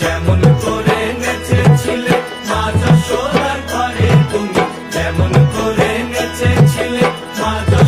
যেমন করে নেচেছিলে মাজা সোনার ঘরে তুমি যেমন করে নেচেছিলে মাজা